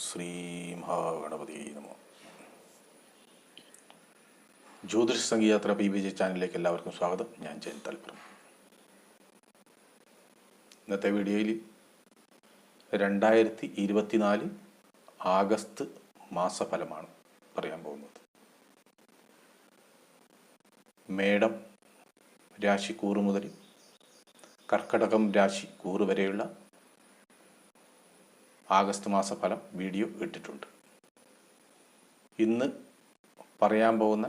ശ്രീ മഹാഗണപതി നമോ. ജ്യോതിഷ സംഗീയാത്ര P B J ചാനലിലേക്ക് എല്ലാവർക്കും സ്വാഗതം. ഞാൻ ജയൻ തൽപ്പുറം ഇന്നത്തെ വീഡിയോയിൽ രണ്ടായിരത്തി ഇരുപത്തിനാല് ആഗസ്റ്റ് മാസഫലമാണ് പറയാൻ പോകുന്നത്. മേടം രാശി കൂറ് മുതൽ കർക്കടകം രാശി കൂറ് വരെയുള്ള ആഗസ്റ്റ് മാസ ഫലം വീഡിയോ ഇട്ടിട്ടുണ്ട്. ഇന്ന് പറയാൻ പോകുന്ന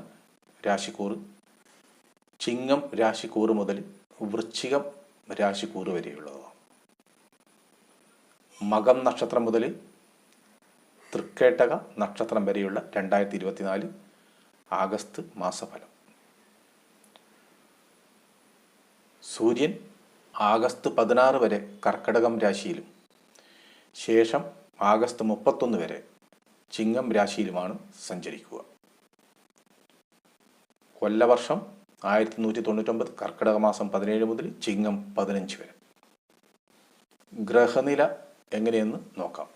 രാശിക്കൂറ് ചിങ്ങം രാശിക്കൂറ് മുതൽ വൃശ്ചികം രാശിക്കൂറ് വരെയുള്ളതാണ്. മകം നക്ഷത്രം മുതൽ തൃക്കേട്ടക നക്ഷത്രം വരെയുള്ള രണ്ടായിരത്തി ഇരുപത്തിനാല് ആഗസ്റ്റ് മാസഫലം. സൂര്യൻ ആഗസ്റ്റ് പതിനാറ് വരെ കർക്കടകം രാശിയിലും ശേഷം ആഗസ്റ്റ് മുപ്പത്തൊന്ന് വരെ ചിങ്ങം രാശിയിലുമാണ് സഞ്ചരിക്കുക. കൊല്ലവർഷം ആയിരത്തി നൂറ്റി തൊണ്ണൂറ്റൊമ്പത് കർക്കിടക മാസം പതിനേഴ് മുതൽ ചിങ്ങം പതിനഞ്ച് വരെ. ഗ്രഹനില എങ്ങനെയെന്ന് നോക്കാം.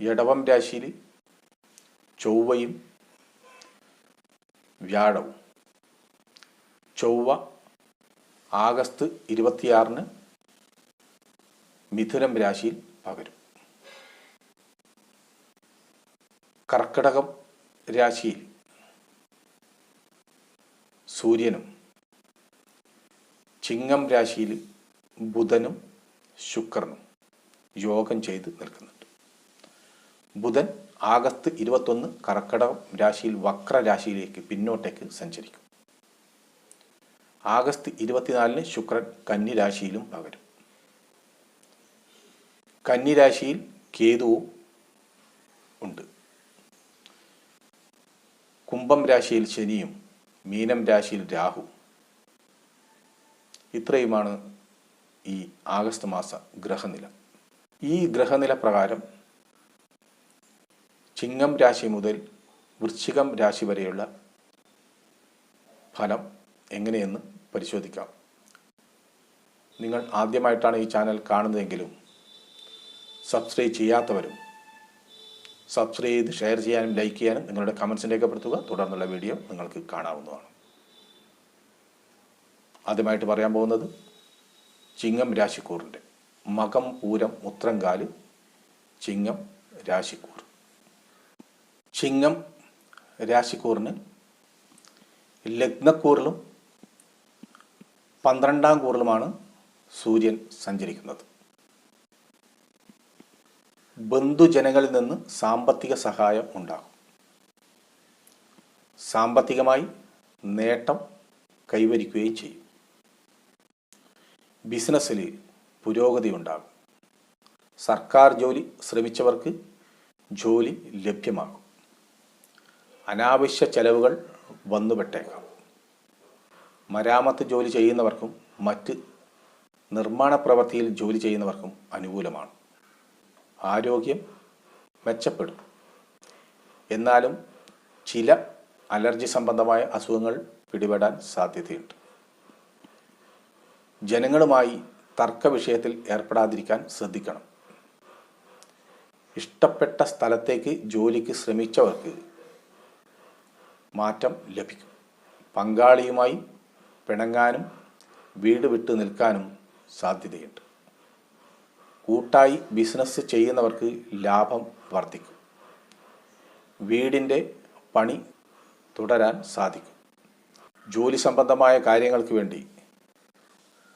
ഇടവം രാശിയിൽ ചൊവ്വയും വ്യാഴവും. ചൊവ്വ ആഗസ്റ്റ് ഇരുപത്തിയാറിന് മിഥുനം രാശിയിൽ പകരും. കർക്കിടകം രാശിയിൽ സൂര്യനും ചിങ്ങം രാശിയിൽ ബുധനും ശുക്രനും യോഗം ചെയ്ത് നിൽക്കുന്നുണ്ട്. ബുധൻ ആഗസ്റ്റ് ഇരുപത്തൊന്ന് കർക്കിടകം രാശിയിൽ വക്രരാശിയിലേക്ക് പിന്നോട്ടേക്ക് സഞ്ചരിക്കും. ആഗസ്റ്റ് ഇരുപത്തിനാലിന് ശുക്രൻ കന്നി രാശിയിലും പകരും. കന്നിരാശിയിൽ കേതുവും ഉണ്ട്. കുംഭം രാശിയിൽ ശനിയും മീനം രാശിയിൽ രാഹു. ഇത്രയുമാണ് ഈ ആഗസ്റ്റ് മാസ ഗ്രഹനില. ഈ ഗ്രഹനില പ്രകാരം ചിങ്ങം രാശി മുതൽ വൃശ്ചികം രാശി വരെയുള്ള ഫലം എങ്ങനെയെന്ന് പരിശോധിക്കാം. നിങ്ങൾ ആദ്യമായിട്ടാണ് ഈ ചാനൽ കാണുന്നതെങ്കിലും സബ്സ്ക്രൈബ് ചെയ്യാത്തവരും സബ്സ്ക്രൈബ് ചെയ്ത് ഷെയർ ചെയ്യാനും ലൈക്ക് ചെയ്യാനും നിങ്ങളുടെ കമൻസ് രേഖപ്പെടുത്തുക. തുടർന്നുള്ള വീഡിയോ നിങ്ങൾക്ക് കാണാവുന്നതാണ്. ആദ്യമായിട്ട് പറയാൻ പോകുന്നത് ചിങ്ങം രാശിക്കൂറിന്റെ മകം പൂരം ഉത്രങ്കാൽ ചിങ്ങം രാശിക്കൂർ ചിങ്ങം രാശിക്കൂറിന് ലഗ്നക്കൂറിലും പന്ത്രണ്ടാം കൂറിലുമാണ് സൂര്യൻ സഞ്ചരിക്കുന്നത്. ബന്ധുജനങ്ങളിൽ നിന്ന് സാമ്പത്തിക സഹായം ഉണ്ടാകും. സാമ്പത്തികമായി നേട്ടം കൈവരിക്കുകയും ചെയ്യും. ബിസിനസ്സിൽ പുരോഗതി ഉണ്ടാകും. സർക്കാർ ജോലി ശ്രമിച്ചവർക്ക് ജോലി ലഭ്യമാകും. അനാവശ്യ ചെലവുകൾ വന്നുപെട്ടേക്കാം. മരാമത്ത് ജോലി ചെയ്യുന്നവർക്കും മറ്റ് നിർമ്മാണ പ്രവൃത്തിയിൽ ജോലി ചെയ്യുന്നവർക്കും അനുകൂലമാണ്. ആരോഗ്യം മെച്ചപ്പെടും. എന്നാലും ചില അലർജി സംബന്ധമായ അസുഖങ്ങൾ പിടിപെടാൻ സാധ്യതയുണ്ട്. ജനങ്ങളുമായി തർക്ക വിഷയത്തിൽ ഏർപ്പെടാതിരിക്കാൻ ശ്രദ്ധിക്കണം. ഇഷ്ടപ്പെട്ട സ്ഥലത്തേക്ക് ജോലിക്ക് ശ്രമിച്ചവർക്ക് മാറ്റം ലഭിക്കും. പങ്കാളിയുമായി പിണങ്ങാനും വീട് വിട്ടു നിൽക്കാനും സാധ്യതയുണ്ട്. കൂട്ടായി ബിസിനസ് ചെയ്യുന്നവർക്ക് ലാഭം വർദ്ധിക്കും. വീടിന്റെ പണി തുടരാൻ സാധിക്കും. ജോലി സംബന്ധമായ കാര്യങ്ങൾക്ക് വേണ്ടി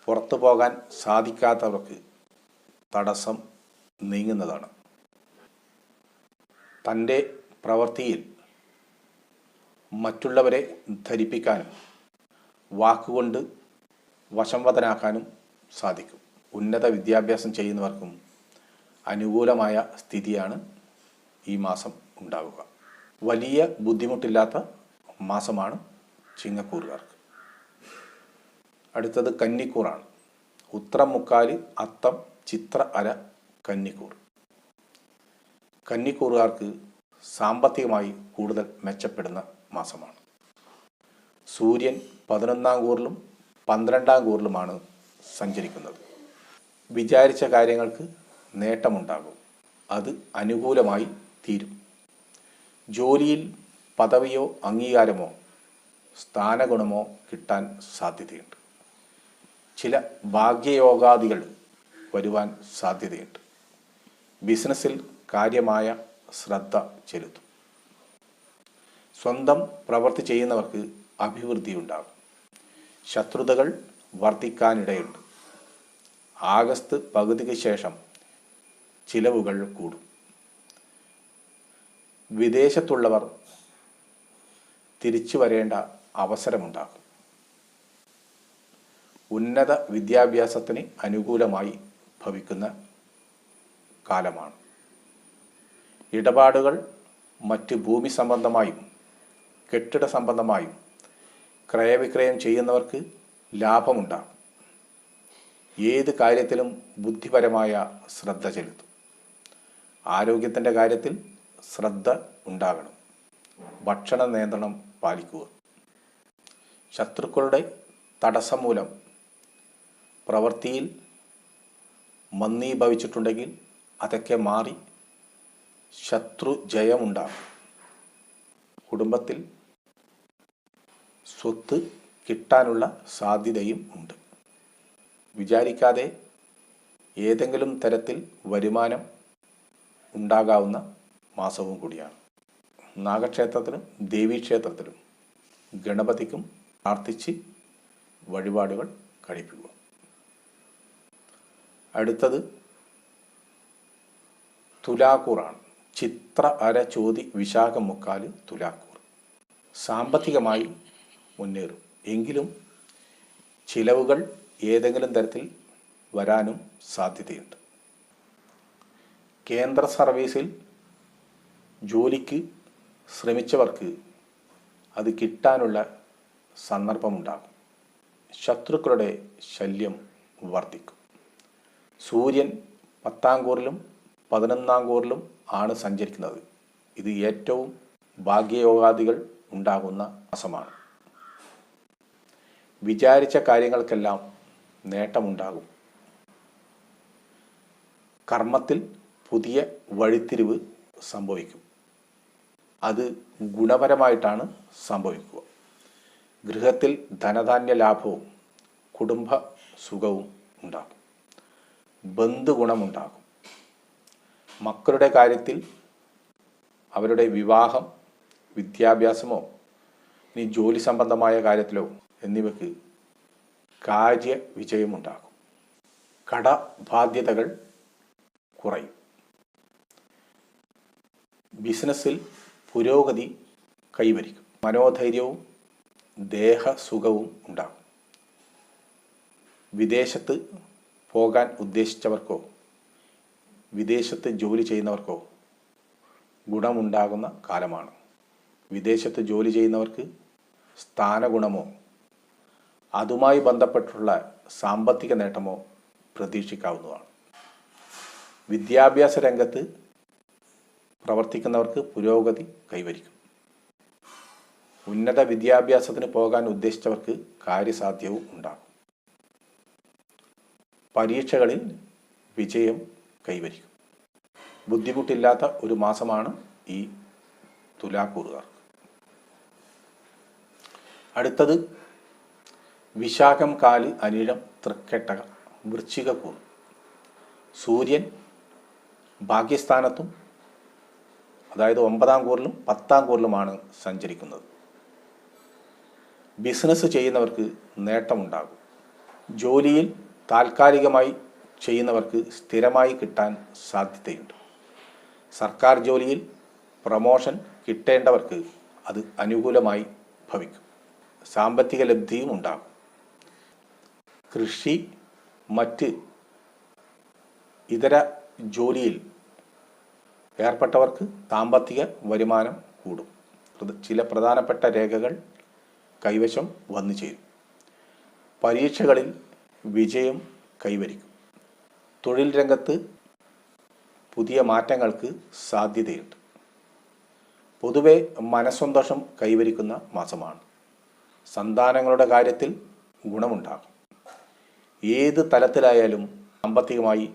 പുറത്തു പോകാൻ സാധിക്കാത്തവർക്ക് തടസ്സം നീങ്ങുന്നതാണ്. തന്റെ പ്രവൃത്തിയിൽ മറ്റുള്ളവരെ ധരിപ്പിക്കാനും വാക്കുകൊണ്ട് വശംവദനാക്കാനും സാധിക്കും. ഉന്നത വിദ്യാഭ്യാസം ചെയ്യുന്നവർക്കും അനുകൂലമായ സ്ഥിതിയാണ് ഈ മാസം ഉണ്ടാവുക. വലിയ ബുദ്ധിമുട്ടില്ലാത്ത മാസമാണ് ചിങ്ങക്കൂറുകാർക്ക്. അടുത്തത് കന്നിക്കൂറാണ്. ഉത്രം മുക്കാലി അത്തം ചിത്ര അര കന്നിക്കൂർ. കന്നിക്കൂറുകാർക്ക് സാമ്പത്തികമായി കൂടുതൽ മെച്ചപ്പെടുന്ന മാസമാണ്. സൂര്യൻ പതിനൊന്നാം കൂറിലും പന്ത്രണ്ടാം കൂറിലുമാണ് സഞ്ചരിക്കുന്നത്. വിചാരിച്ച കാര്യങ്ങൾക്ക് നേട്ടമുണ്ടാകും. അത് അനുകൂലമായി തീരും. ജോലിയിൽ പദവിയോ അംഗീകാരമോ സ്ഥാനഗുണമോ കിട്ടാൻ സാധ്യതയുണ്ട്. ചില ഭാഗ്യയോഗാദികൾ വരുവാൻ സാധ്യതയുണ്ട്. ബിസിനസ്സിൽ കാര്യമായ ശ്രദ്ധ ചെലുത്തും. സ്വന്തം പ്രവൃത്തി ചെയ്യുന്നവർക്ക് അഭിവൃദ്ധി ഉണ്ടാകും ശത്രുതകൾ വർദ്ധിക്കാനിടയുണ്ട്. ആഗസ്റ്റ് പകുതിക്ക് ശേഷം ചിലവുകൾ കൂടും. വിദേശത്തുള്ളവർ തിരിച്ചു വരേണ്ട അവസരമുണ്ടാകും. ഉന്നത വിദ്യാഭ്യാസത്തിന് അനുകൂലമായി ഭവിക്കുന്ന കാലമാണ്. ഇടപാടുകൾ മറ്റ് ഭൂമി സംബന്ധമായും കെട്ടിട സംബന്ധമായും ക്രയവിക്രയം ചെയ്യുന്നവർക്ക് ലാഭമുണ്ടാകും. ഏത് കാര്യത്തിലും ബുദ്ധിപരമായ ശ്രദ്ധ ചെലുത്തും. ആരോഗ്യത്തിന്റെ കാര്യത്തിൽ ശ്രദ്ധ ഉണ്ടാകണം. ഭക്ഷണ നിയന്ത്രണം പാലിക്കുക. ശത്രുക്കളുടെ തടസ്സം മൂലം പ്രവൃത്തിയിൽ മന്ദീഭവിച്ചിട്ടുണ്ടെങ്കിൽ അതൊക്കെ മാറി ശത്രു ജയമുണ്ടാകും. കുടുംബത്തിൽ സ്വത്ത് കിട്ടാനുള്ള സാധ്യതയും ഉണ്ട്. വിചാരിക്കാതെ ഏതെങ്കിലും തരത്തിൽ വരുമാനം ഉണ്ടാകാവുന്ന മാസവും കൂടിയാണ്. നാഗക്ഷേത്രത്തിലും ദേവീക്ഷേത്രത്തിലും ഗണപതിക്കും പ്രാർത്ഥിച്ച് വഴിപാടുകൾ കഴിപ്പിക്കുക. അടുത്തത് തുലാക്കൂറാണ് ചിത്ര അര ചോതി വിശാഖം മുക്കാൽ തുലാക്കൂർ. സാമ്പത്തികമായി മുന്നേറും. എങ്കിലും ചിലവുകൾ ഏതെങ്കിലും തരത്തിൽ വരാനും സാധ്യതയുണ്ട്. കേന്ദ്ര സർവീസിൽ ജോലിക്ക് ശ്രമിച്ചവർക്ക് അത് കിട്ടാനുള്ള സന്ദർഭമുണ്ടാകും. ശത്രുക്കളുടെ ശല്യം വർദ്ധിക്കും. സൂര്യൻ പത്താം കൂറിലും പതിനൊന്നാം കൂറിലും ആണ് സഞ്ചരിക്കുന്നത്. ഇത് ഏറ്റവും ഭാഗ്യയോഗാദികൾ ഉണ്ടാകുന്ന മാസമാണ്. വിചാരിച്ച കാര്യങ്ങൾക്കെല്ലാം നേട്ടമുണ്ടാകും. കർമ്മത്തിൽ പുതിയ വഴിത്തിരിവ് സംഭവിക്കും. അത് ഗുണപരമായിട്ടാണ് സംഭവിക്കുക. ഗൃഹത്തിൽ ധനധാന്യ ലാഭവും കുടുംബ സുഖവും ഉണ്ടാകും. ബന്ധുഗുണമുണ്ടാകും മക്കളുടെ കാര്യത്തിൽ അവരുടെ വിവാഹം വിദ്യാഭ്യാസമോ ഇനി ജോലി സംബന്ധമായ കാര്യത്തിലോ എന്നിവയ്ക്ക് കാര്യ വിജയമുണ്ടാകും കടബാധ്യതകൾ കുറയും. ബിസിനസ്സിൽ പുരോഗതി കൈവരിക്കും. മനോധൈര്യവും ദേഹസുഖവും ഉണ്ടാകും. വിദേശത്ത് പോകാൻ ഉദ്ദേശിച്ചവർക്കോ വിദേശത്ത് ജോലി ചെയ്യുന്നവർക്കോ ഗുണമുണ്ടാകുന്ന കാലമാണ്. വിദേശത്ത് ജോലി ചെയ്യുന്നവർക്ക് സ്ഥാനഗുണമോ അതുമായി ബന്ധപ്പെട്ടുള്ള സാമ്പത്തിക നേട്ടമോ പ്രതീക്ഷിക്കാവുന്നതാണ്. വിദ്യാഭ്യാസ രംഗത്ത് പ്രവർത്തിക്കുന്നവർക്ക് പുരോഗതി കൈവരിക്കും. ഉന്നത വിദ്യാഭ്യാസത്തിന് പോകാൻ ഉദ്ദേശിച്ചവർക്ക് കാര്യസാധ്യവും ഉണ്ടാകും. പരീക്ഷകളിൽ വിജയം കൈവരിക്കും. ബുദ്ധിമുട്ടില്ലാത്ത ഒരു മാസമാണ് ഈ തുലാക്കൂറുകാർക്ക്. അടുത്തത് വിശാഖം കാലി അനിഴം തൃക്കെട്ടക വൃശ്ചികക്കൂർ. സൂര്യൻ ഭാഗ്യസ്ഥാനത്തും അതായത് ഒമ്പതാം കൂറിലും പത്താം കൂറിലുമാണ് സഞ്ചരിക്കുന്നത്. ബിസിനസ് ചെയ്യുന്നവർക്ക് നേട്ടമുണ്ടാകും. ജോലിയിൽ താൽക്കാലികമായി ചെയ്യുന്നവർക്ക് സ്ഥിരമായി കിട്ടാൻ സാധ്യതയുണ്ട്. സർക്കാർ ജോലിയിൽ പ്രമോഷൻ കിട്ടേണ്ടവർക്ക് അത് അനുകൂലമായി ഭവിക്കും. സാമ്പത്തിക ലബ്ധിയും ഉണ്ടാകും. കൃഷി മറ്റ് ഇതര ജോലിയിൽ ഏർപ്പെട്ടവർക്ക് സാമ്പത്തിക വരുമാനം കൂടും. ചില പ്രധാനപ്പെട്ട രേഖകൾ കൈവശം വന്നു ചേരും. പരീക്ഷകളിൽ വിജയം കൈവരിക്കും. തൊഴിൽ രംഗത്ത് പുതിയ മാറ്റങ്ങൾക്ക് സാധ്യതയുണ്ട്. പൊതുവെ മനസ്സന്തോഷം കൈവരിക്കുന്ന മാസമാണ്. സന്താനങ്ങളുടെ കാര്യത്തിൽ ഗുണമുണ്ടാകും. ഏത് തലത്തിലായാലും സാമ്പത്തികമായി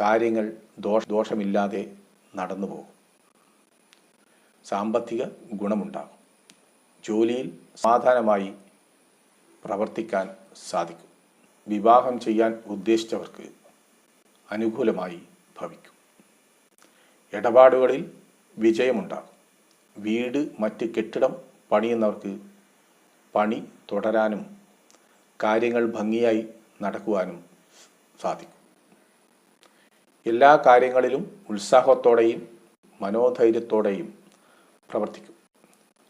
കാര്യങ്ങൾ ദോഷ ദോഷമില്ലാതെ നടന്നു പോകും. സാമ്പത്തിക ഗുണമുണ്ടാകും. ജോലിയിൽ സമാധാനമായി പ്രവർത്തിക്കാൻ സാധിക്കും. വിവാഹം ചെയ്യാൻ ഉദ്ദേശിച്ചവർക്ക് അനുകൂലമായി ഭവിക്കും. ഇടപാടുകളിൽ വിജയമുണ്ടാകും. വീട് മറ്റ് കെട്ടിടം പണിയുന്നവർക്ക് പണി തുടരാനും കാര്യങ്ങൾ ഭംഗിയായി നടക്കുവാനും സാധിക്കും. എല്ലാ കാര്യങ്ങളിലും ഉത്സാഹത്തോടെയും മനോധൈര്യത്തോടെയും പ്രവർത്തിക്കും.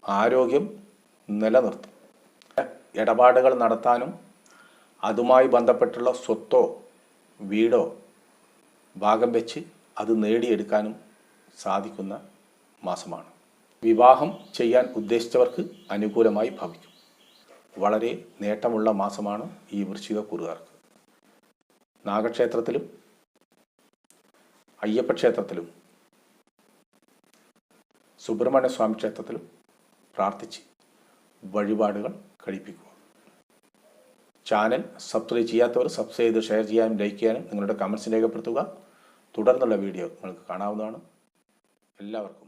ആരോഗ്യം നിലനിർത്തും. ഇടപാടുകൾ നടത്താനും അതുമായി ബന്ധപ്പെട്ടുള്ള സ്വത്തോ വീടോ ഭാഗം വെച്ച് അത് നേടിയെടുക്കാനും സാധിക്കുന്ന മാസമാണ്. വിവാഹം ചെയ്യാൻ ഉദ്ദേശിച്ചവർക്ക് അനുകൂലമായി ഭവിക്കും. വളരെ നേട്ടമുള്ള മാസമാണ് ഈ വൃശ്ചിക കുറുകാർക്ക്. നാഗക്ഷേത്രത്തിലും അയ്യപ്പ ക്ഷേത്രത്തിലും സുബ്രഹ്മണ്യ സ്വാമി ക്ഷേത്രത്തിലും പ്രാർത്ഥിച്ച് വഴിപാടുകൾ കഴിപ്പിക്കുക. ചാനൽ സബ്സ്ക്രൈബ് ചെയ്യാത്തവർ സബ്സ്ക്രൈബ് ചെയ്ത് ഷെയർ ചെയ്യാനും ലൈക്ക് ചെയ്യാനും നിങ്ങളുടെ കമൻസ് രേഖപ്പെടുത്തുക. തുടർന്നുള്ള വീഡിയോ നിങ്ങൾക്ക് കാണാവുന്നതാണ്. എല്ലാവർക്കും